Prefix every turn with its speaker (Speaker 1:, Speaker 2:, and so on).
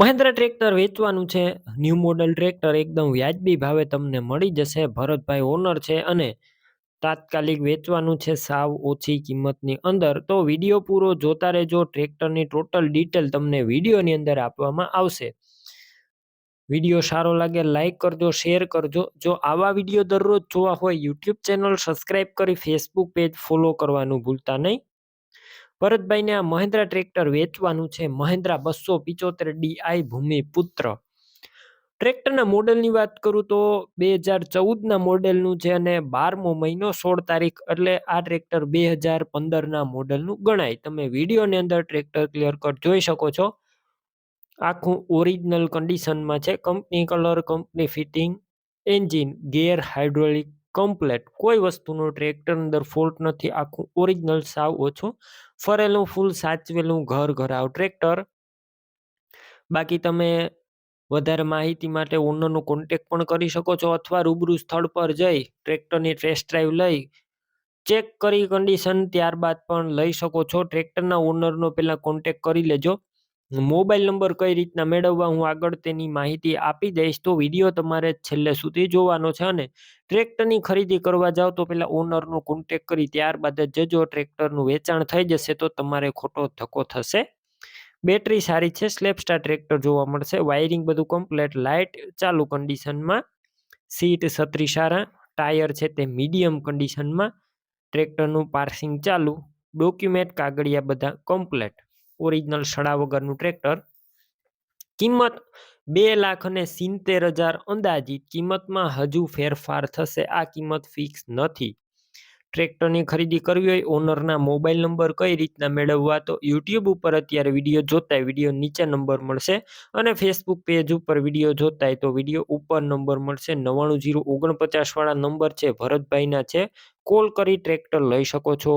Speaker 1: Mahindra tractor વેચવાનું છે. New model tractor એકદમ વ્યાજબી ભાવે તમને મળી જશે. ભરતભાઈ ઓનર છે અને તાત્કાલિક વેચવાનું છે સાવ ઓછી કિંમતની અંદર. તો વીડિયો પૂરો જોતા રહેજો. ટ્રેક્ટરની ટોટલ ડિટેલ તમને વિડીયોની અંદર આપવામાં આવશે. વીડિયો સારો લાગે લાઇક કરજો, શેર કરજો. જો આવા વીડિયો દરરોજ જોવા હોય, યુટ્યુબ ચેનલ સબસ્ક્રાઇબ કરી, ફેસબુક પેજ ફોલો કરવાનું ભૂલતા નહીં. ભરતભાઈને આ મહેન્દ્રા ટ્રેક્ટર વેચવાનું છે. મહેન્દ્રા બસો પિચોતેર ડીઆઈ ભૂમિપુત્ર. ટ્રેક્ટરના મોડલની વાત કરું તો બે હજાર ચૌદના મોડેલનું છે અને બારમો મહિનો સોળ તારીખ એટલે આ ટ્રેક્ટર બે હજાર પંદરના મોડેલનું ગણાય. તમે વિડીયોની અંદર ટ્રેક્ટર ક્લિયર કટ જોઈ શકો છો. આખું ઓરિજિનલ કન્ડિશનમાં છે. Company colour, company fitting, engine, gear hydraulic complete કોઈ વસ્તુનો ટ્રેક્ટર અંદર ફોલ્ટ નથી. આખું ઓરિજિનલ સાવ ઓછું. ફરેલું ફૂલ સાચવેલું ઘર ઘરાવ ટ્રેક્ટર બાકી તમે વધારે માહિતી માટે ઓનરનો કોન્ટેક પણ કરી શકો છો અથવા રૂબરૂ સ્થળ પર જઈ ટ્રેક્ટરની ટેસ્ટ ડ્રાઈવ લઈ ચેક કરી કન્ડિશન ત્યારબાદ પણ લઈ શકો છો. ટ્રેક્ટરના ઓનરનો પહેલાં કોન્ટેક કરી લેજો. મોબાઈલ નંબર કઈ રીતના મેળવવા હું આગળ તેની માહિતી આપી દઈશ, તો વીડિયો તમારે છેલ્લે સુધી જોવાનો છે અને ટ્રેક્ટરની ખરીદી કરવા જાઓ તો પહેલાં ઓનરનો કોન્ટેક કરી, ત્યારબાદ જ જજો ટ્રેક્ટરનું વેચાણ થઈ જશે તો તમારે ખોટો ધક્કો થશે. બેટરી સારી છે સ્લેપસ્ટાર ટ્રેક્ટર જોવા મળશે, વાયરિંગ બધું કમ્પ્લેટ લાઇટ ચાલુ કન્ડિશનમાં સીટ છત્રી સારા, ટાયર છે તે મીડિયમ કન્ડિશનમાં ટ્રેક્ટરનું પાર્સિંગ ચાલુ ડોક્યુમેન્ટ કાગળિયા બધા કમ્પ્લેટ ઓરિજિનલ સડા વગરનું ટ્રેક્ટર. કિંમત બે લાખ અને સિત્તેર હજાર અંદાજિત. કિંમતમાં હજુ ફેરફાર થશે. આ કિંમત ફિક્સ નથી. ટ્રેક્ટરની ખરીદી કરવી હોય, ઓનરના મોબાઈલ નંબર કઈ રીતના મેળવવા તો યુટ્યુબ ઉપર અત્યારે વીડિયો જોતા વીડિયો નીચે નંબર મળશે અને ફેસબુક પેજ ઉપર વીડિયો જોતા તો વીડિયો ઉપર નંબર મળશે. નવ્વાણું જીરો ઓગણપચાસવાળા નંબર છે. ભરતભાઈના છે. કોલ કરી ટ્રેક્ટર લઈ શકો છો.